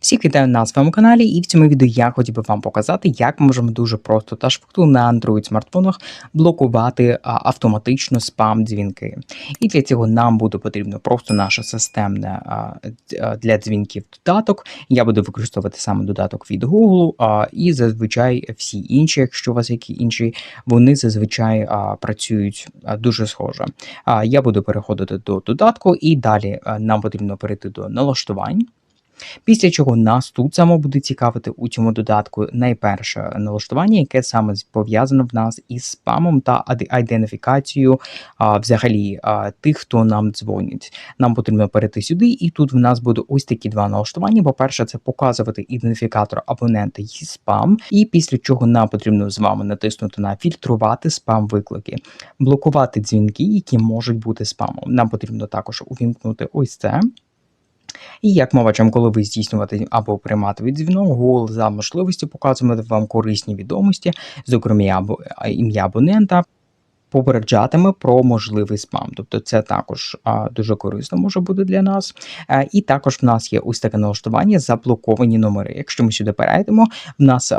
Всіх вітаю на своєму каналі, і в цьому відео я хотів би вам показати, як ми можемо дуже просто та швидко на Android смартфонах блокувати автоматично спам дзвінки. І для цього нам буде потрібно просто наше системне для дзвінків додаток. Я буду використовувати саме додаток від Google, і зазвичай всі інші, якщо у вас які інші, вони зазвичай працюють дуже схоже. Я буду переходити до додатку, і далі нам потрібно перейти до налаштувань. Після чого нас тут саме буде цікавити у цьому додатку найперше налаштування, яке саме пов'язано в нас із спамом та ідентифікацією а, взагалі а, тих, хто нам дзвонить. Нам потрібно перейти сюди, і тут в нас буде ось такі два налаштування. По-перше, це показувати ідентифікатор абонента і спам, і після чого нам потрібно з вами натиснути на фільтрувати спам виклики, блокувати дзвінки, які можуть бути спамом. Нам потрібно також увімкнути ось це. І як мовачам, коли ви здійснювати або приймати від дзвінок, Google за можливості показувати вам корисні відомості, зокрема або ім'я абонента. Попереджатиме про можливий спам, тобто це також дуже корисно може бути для нас. А, і також в нас є ось таке налаштування заблоковані номери. Якщо ми сюди перейдемо, в нас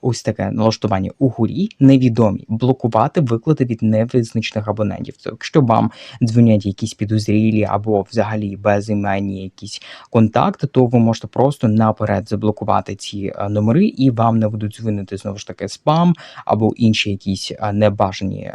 ось таке налаштування угорі невідомі блокувати виклади від невизначених абонентів. Тобто, якщо вам дзвонять якісь підозрілі або взагалі безіменні якісь контакти, то ви можете просто наперед заблокувати ці номери, і вам не будуть дзвонити знову ж таки спам або інші якісь небажані.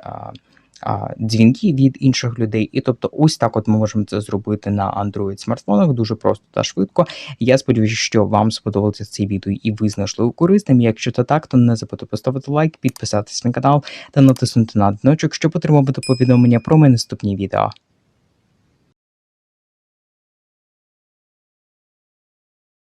Дзвінки від інших людей, і тобто, ось так от ми можемо це зробити на Android смартфонах дуже просто та швидко. Я сподіваюся, що вам сподобалося це відео і ви знайшли корисним. Якщо це так, то не забудьте поставити лайк, підписатись на канал та натиснути на дзвіночок, щоб отримувати повідомлення про мої наступні відео.